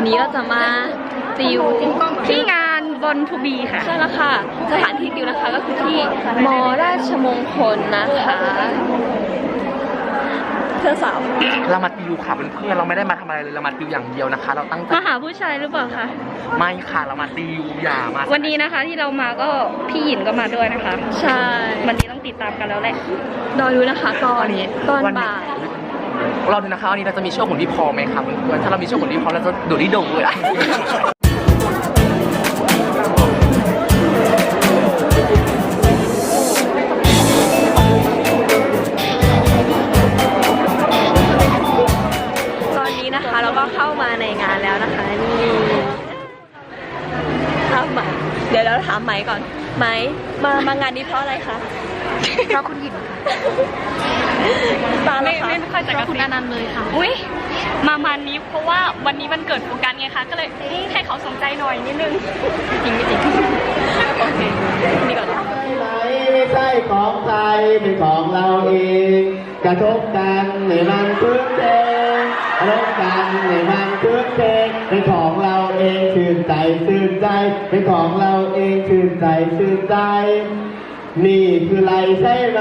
วันนี้เราจะมาติวที่งานบนทูบีค่ะ ใช่แล้วค่ะ สถานที่ติวนะคะก็คือที่มราชมงคลนะคะเพื่อนสาวเรามาติวค่ะเพื่อนๆเราไม่ได้มาทำอะไรเลยเรามาติวอย่างเดียวนะคะ เราตั้งใจมาหาผู้ชายหรือเปล่าคะไม่ค่ะเรามาติวอย่ามาวันนี้นะคะที่เรามาก็พี่หยินก็มาด้วยนะคะ ใช่วันนี้ต้องติดตามกันแล้วแหละรอดูนะคะตอนตอนบ่าย เราดูนะคะวันนี้เราจะมีช่วงหุ่นที่พอไหมคะเพื่อนๆถ้าเรามีช่วงหุ่นที่พอเราจะดูที่โด่งเลยอะ ตอนนี้นะคะเราก็เข้ามาในงานแล้วนะคะนี่ถามไหมเดี๋ยวเราถามไหมก่อนไหมมามางานนี้เพราะอะไรคะ เพราะคุณหญิงค่ะ ตาไม่ละคะไม่ค่อยจะกระคุณซิอบนันต์เลยค่ะ อุ้ยมามันนี้เพราะว่าวันนี้มันเกิดโฟกัสไงคะก็เลยเอ๊ะให้เขาสนใจหน่อยนิดนึงจริงไม่จริงโอเคนี่ก่อนนะไหมไม่ใช่ของใครเป็นของเราเอง กระทบกันในมันพื้นเพงกระทบกันในมันพื้นเพงเป็นของเราเองชื่นใจชื่นใจเป็นของเราเองชื่นใจชื่นใจ นี่คือไรใช่ไหม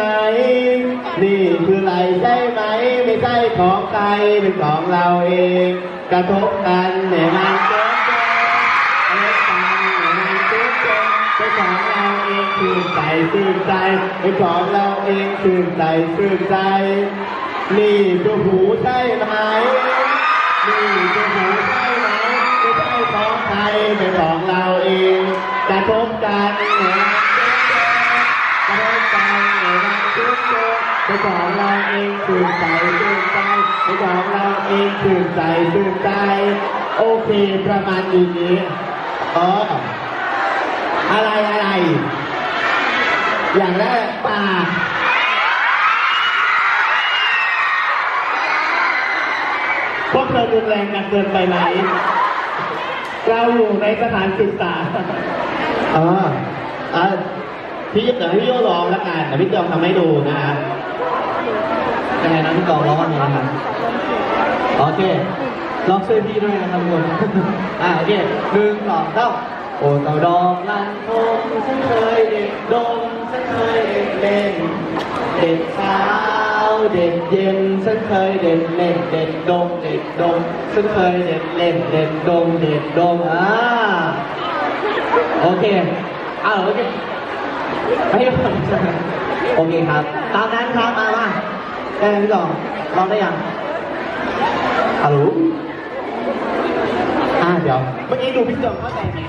นี่คือไรใช่ไหม ไม่ใช่ของใครเป็นของเราเอง กระทบกันในมันพื้นเพงกระทบกันในมันพื้นเพงเป็นของเราเองชื่นใจชื่นใจเป็นของเราเองชื่นใจชื่นใจ นี่คือหูใช่ไหม นี่คือหูใช่ไหม ไม่ใช่ของใครเป็นของเราเอง กระทบกันในมันพื้นเพงกระทบกันในมันพื้นเพงเป็นของเราเองชื่นใจชื่นใจเป็นของเราเองชื่นใจชื่นใจโอเคประมาณนี้อ๋ออะไรอะไร อย่างแรกปาพวกเธอรุนแรงกันเกินไปไหมเราอยู่ในสถานศึกษาอ๋ออะ พี่เดี๋ยวพี่โยลองแล้วกันเดี๋ยวพี่จองทำให้ดูนะฮะยังไงนะพี่จองร้องยังไงนะครับโอเคลองช่วยพี่ด้วยนะครับทุกคนอ่าโอเคหนึ่งสองสาโอ้เต่าดอกลันทมฉันเคยเด็กดมฉันเคยเด็กเล่น เด็กเช้าเด็กเย็นฉันเคยเด็กเล่น เด็กดมเด็กดมฉันเคยเด็กเล่น เด็กดมเด็กดมอ่าโอเคอ้าวโอเค ไม่ได้ผมโอเคครับ ตามนั้นครับมามาได้ไหมพี่สอลองได้ยังฮัลโหลอ่าเดี๋ยวเมื่อกี้ดูพี่จงเข้าใจไหม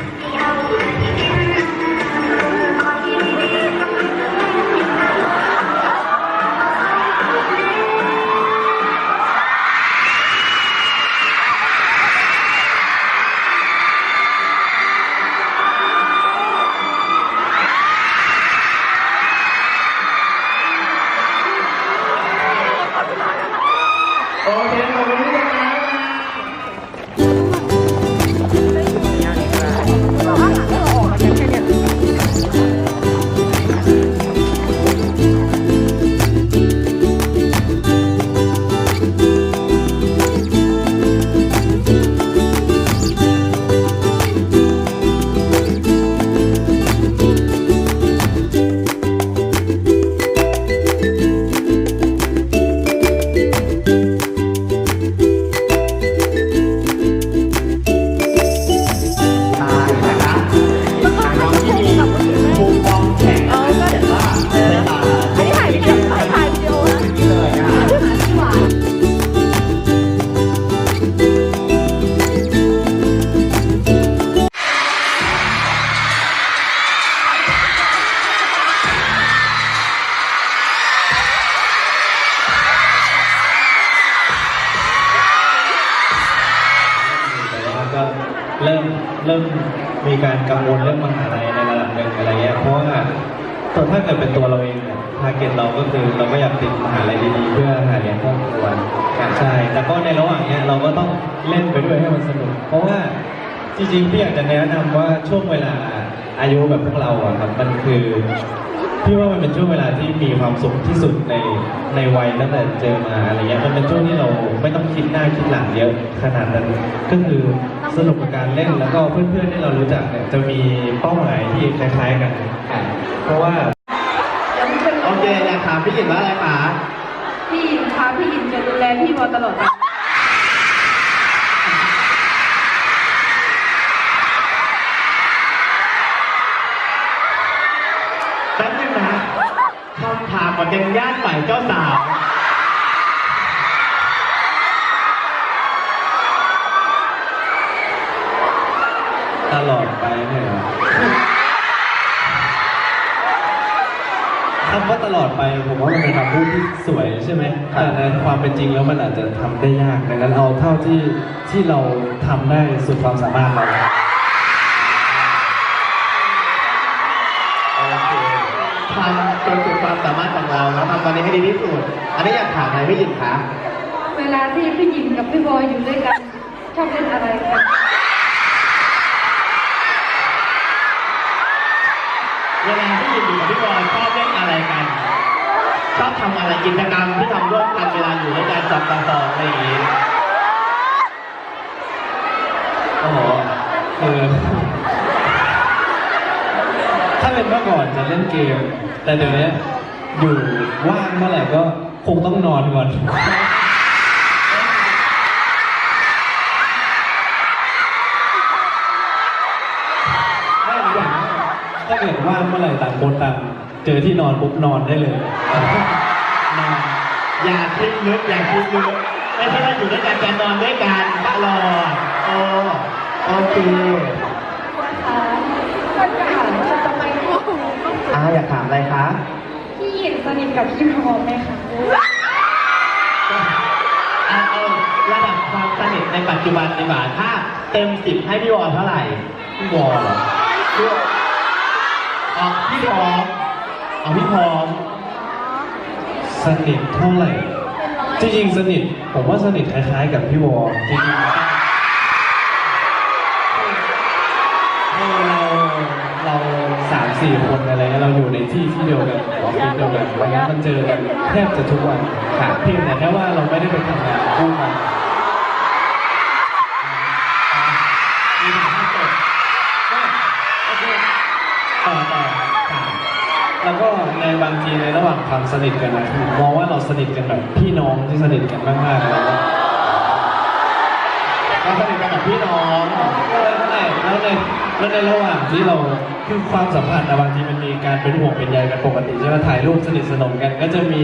แต่ก็ในระหว่างเนี้ยเราก็ต้องเล่นไปด้วยให้มันสนุก เพราะว่าจริงๆพี่อยากจะแนะนำว่าช่วงเวลาอายุแบบพวกเราอะครับมันคือพี่ว่ามันเป็นช่วงเวลาที่มีความสุขที่สุดในในวัยตั้งแต่เจอมาอะไรเงี้ยมันเป็นช่วงที่เราไม่ต้องคิดหน้าคิดหลังเยอะขนาดนั้นก็คือสนุกกับการเล่นแล้วก็เพื่อนๆที่เรารู้จักเนี่ยจะมีเป้าหมายที่คล้ายๆกัน เพราะว่า โอเคอยากถามพี่หญิงว่าอะไรคะ จะดูแลพี่วอตลอดไปแป๊บนึงนะคำถามมันยังญาติฝ่ายเจ้าสาวำว่าตลอดไปผมว่ามันเป็นคำพูดที่สวยใช่ไหมแต่ในความเป็นจริงแล้วมันอาจจะทำได้ยากดังนั้นเอาเท่าที่ที่เราทำได้สุดความสามารถเราโอเคทำจนสุดความสามารถของเราแล้วทำตอนนี้ให้ดีที่สุด อันนี้อยากถามอะไรพี่หญิงคะ เวลาที่พี่ยินกับพี่บอยอยู่ด้วยกัน ชอบเล่นอะไรกัน เวลาพี่อยู่กับพี่บอยชอบเล่นอะไรกัน ชอบทำอะไรกิจกรรมที่ทำร่วมกันเวลาอยู่ด้วยกันจับตาสองอะไรอย่างนี้โอ้โหคือถ้าเป็นเมื่อก่อนจะเล่นเกม แต่เดี๋ยวนี้อยู่ว่างเมื่อไหร่ก็คงต้องนอนก่อน ถ้าเกิดว่างเมื่อไหร่ต่างคนต่างเจอที่นอนปุ๊บนอนได้เลยนอนอย่าคิดลึกอย่าคิดลึกไม่ใช่ว่าอยู่ด้วยกันจะนอนด้วยกันตลอดโอ้โอเคค่ะค่ะทำไมอ่าอยากถามอะไรคะพี่ยินสนิทกับพี่พอไหมคะเอาเอาระดับความสนิทในปัจจุบันดีกว่าถ้าเต็มสิบให้พี่วอลเท่าไหร่พี่วอลเหรอพี่ว อลอ๋อพี่พร้อมอ๋อพี่พร้อมสนิทเท่าไหร่ จริงๆสนิท ผมว่าสนิทคล้ายๆกับพี่วอจริงๆเออเราเราสามสี่คนอะไรเงี้ยเราอยู่ในที่ที่เดียวกันออฟฟิศเดียวกันวันนั้นมันเจอกันแทบจะทุกวันค่ะเพียงแต่แค่ว่าเราไม่ได้ไปทำงานคู่กัน บางทีในระหว่างความสนิทกันนะคือมองว่าเราสนิทกันแบบพี่น้องที่สนิทกันมากๆแล้วก็เราสนิทกันแบบพี่น้องแล้วในแล้วในแล้วในระหว่างที่เราคือความสัมพันธ์อะบางทีมันมีการเป็นห่วงเป็นใยกันปกติใช่ไหมถ่ายรูปสนิทสนมกัน ก็จะมี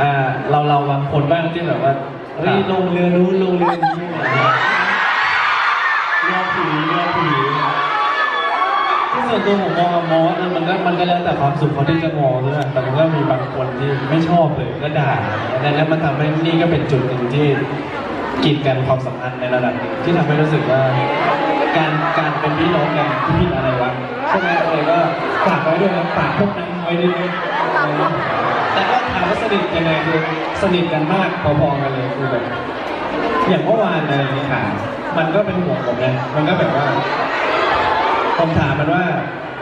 อ่าเราเราบางคนบ้างที่แบบว่าเฮ้ยลงเรือนู้นลงเรือนี้อะไรเงี้ยเรือผีเรือผีที่ ส่วนตัวผมมองมองว่าเออมันก็มันก็แล้วแต่ความสุขเขาที่จะมองด้วยแต่มันก็มีบางคนที่ไม่ชอบเลยก็ด่าดังนั้นมันทำให้นี่ก็เป็นจุดหนึ่งที่กีดกันความสัมพันธ์ในระดับหนึ่งที่ทำให้รู้สึกว่า การการเป็นพี่น้องกันที่ผิดอะไรวะใช่ไหมเลยก็ฝากไว้ด้วยนะฝากพวกนั้นไว้ด้วยนะแต่ก็ถามว่าสนิทยังไงคือสนิทกันมากพอๆกันเลยคือแบบอย่างเมื่อวานอะไรอย่างเงี้ยค่ะ มันก็เป็นห่วงผมนะมันก็แบบว่า ผมถามมันว่า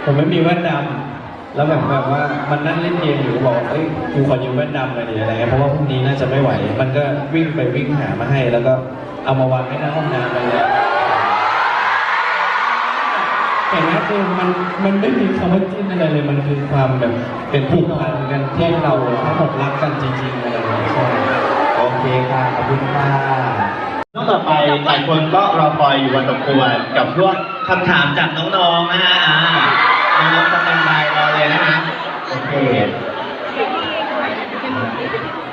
ผมไม่มีแว่นดำแล้วแบบแบบว่ามันนั่งเล่นเกมอยู่ก็บอกเอ้ยกูขอยืมแว่นดำหน่อยดิอะไรเงี้ยเพราะว่าพรุ่งนี้น่าจะไม่ไหว มันก็วิ่งไปวิ่งหามาให้ แล้วก็เอามาวางไว้หน้าห้องน้ำอะไรเงี้ยแต่นะคือมันมันไม่มีคำว่าจิ้นอะไรเลยมันคือความแบบเป็นผูกพันกันที่เราทั้งหมดรักกันจริงๆอะไรอย่างเงี้ยใช่โอเคค่ะขอบคุณค่ะนองต่อไปหลายคนก็รอคอยอยู่วันสมควรกับช่วง คำถามจากน้องๆนะฮะอ่าน้องๆสแตนบายรอเลยนะฮะโอเค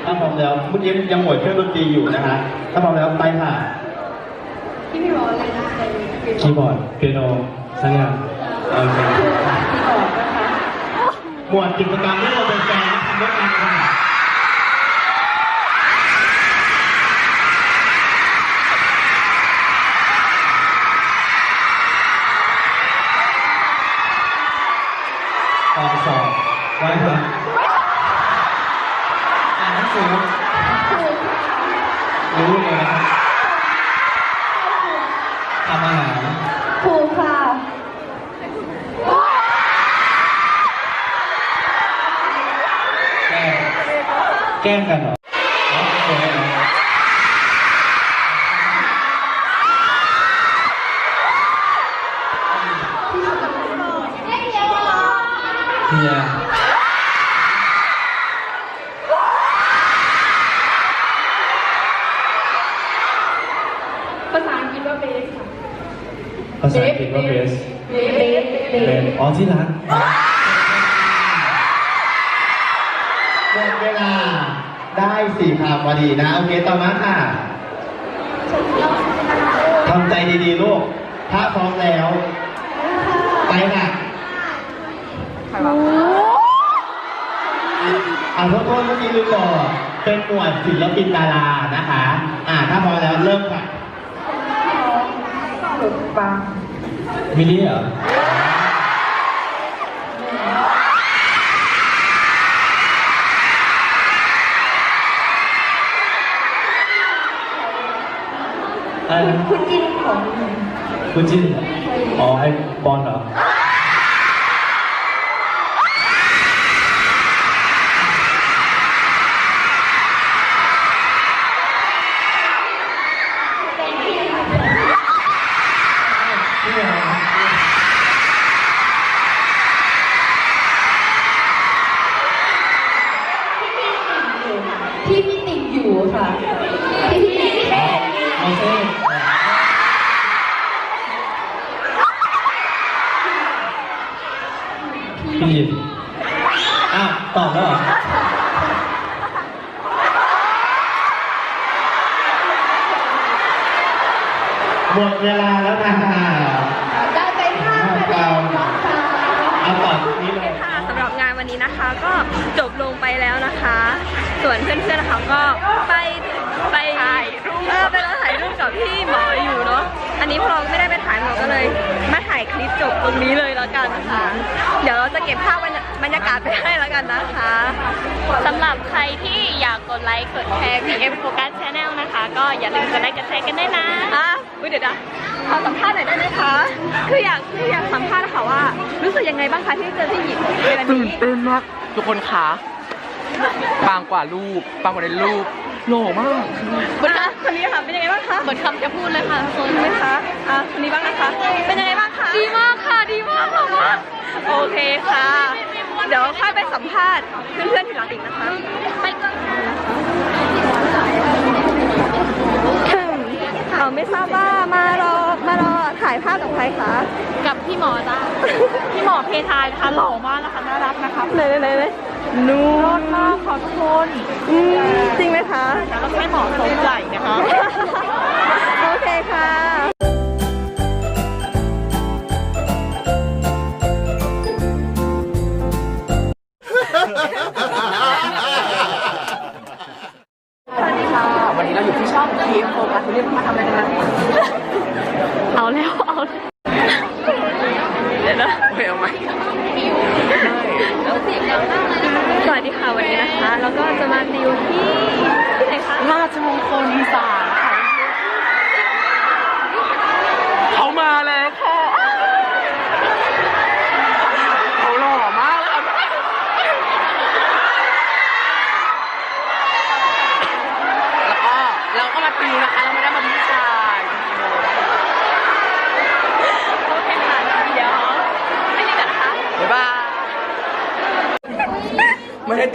ถ้าพร้อมแล้วเมื่อกี้ยังหมดเครื่องดนตรีอยู่นะฮะถ้าพร้อมแล้วไปค่ะที่พี่บอยเล่นอะไรคีย์บอร์ดเปียโนสักอย่างโอเคคือที่บอกนะคะหมวดกิจกรรมที่เราเป็นแฟนทำด้วยกันค่ะ ทำอะไรถูกค่ะแก้แก้กันเหรอ สค่ะ ภาษาอังกฤษว่าเบสเบสเบสเบเป็นสอ๋อที่รักหมดเวลาได้สี่คำพอดีนะ โอเคต่อมาค่ะทำใจดีๆลูก ถ้าพร้อมแล้ว ไปค่ะ อ่าโทษโทษเมื่อกี้ลืมบอกเป็นหมวดศิลปินดารานะคะ อ่า ถ้าพร้อมแล้วเริ่มค่ะ มินิเหรออะไรนะคุณจินของคุณจินเหรออ๋อไอ้บอลเหรอ พี่ยินอ้าวตอบแล้วเหรอหมดเวลาแล้วค่ะได้ไปห้าคะแนนค่ะเอาต่อนี้เลยค่ะสำหรับงานวันนี้นะคะ ก็จบลงไปแล้วนะคะ ส่วนเพื่อนๆนะคะก็ไปไปถ่ายรูปเออไปแล้วถ่ายรูปกับพี่หมออยู่เนาะอันนี้พวกเราไม่ได้ไปถ่ายหมอก็เลย มาถ่ายคลิปจบ ตรงนี้เลยแล้วกันนะคะเดี๋ยวเราจะเก็บภาพบรรยากาศไปให้แล้วกันนะคะสำหรับใครที่อยากกดไลค์กดแชร์ PM Focus Channel นะคะ ก็อย่าลืมกดไลค์กดแชร์กันด้วยนะอะอุ๊ยเดี๋ยวนะขอสัมภาษณ์หน่อยได้ไหมคะ คืออยากคืออยากสัมภาษณ์ค่ะว่า รู้สึกยังไงบ้างคะที่เจอพี่หยิบในวันตื่นนี้เต้นมากทุกคนคะบางกว่ารูปบางกว่าในรูปหล่อมากคนนี้คนนี้ค่ะเป็นยังไงบ้างคะหมดคำจะพูดเลยค่ะคนไหมคะอะคนนี้บ้างนะคะเป็นยังไง โอเคค่ะ เดี๋ยวค่อยไปสัมภาษณ์เพื่อนๆทีหลังอีกนะคะไปก่อนเอาไม่ทราบว่ามารอมารอถ่ายภาพกับใครคะกับพี่หมอจ้าพี่หมอเพทายนะคะหล่อมากนะคะน่ารักนะคะไหนไหนไหนไหนนู่นมากขอทุกคนอืมจริงไหมคะแล้วไม่เหมาะสมไหลนะคะ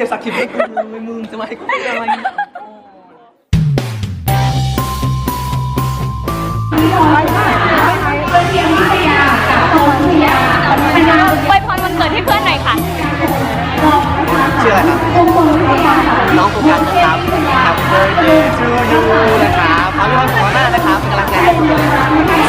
เตรียมสักคลิปให้กูเลยมึงจะมาให้กูเป็นอะไรไปพรวันเกิดให้เพื่อนหน่อยค่ะ ชื่ออะไรครับน้องโฟกัสนะครับ Happy birthday to you นะครับขอให้มีความสุขมากๆนะ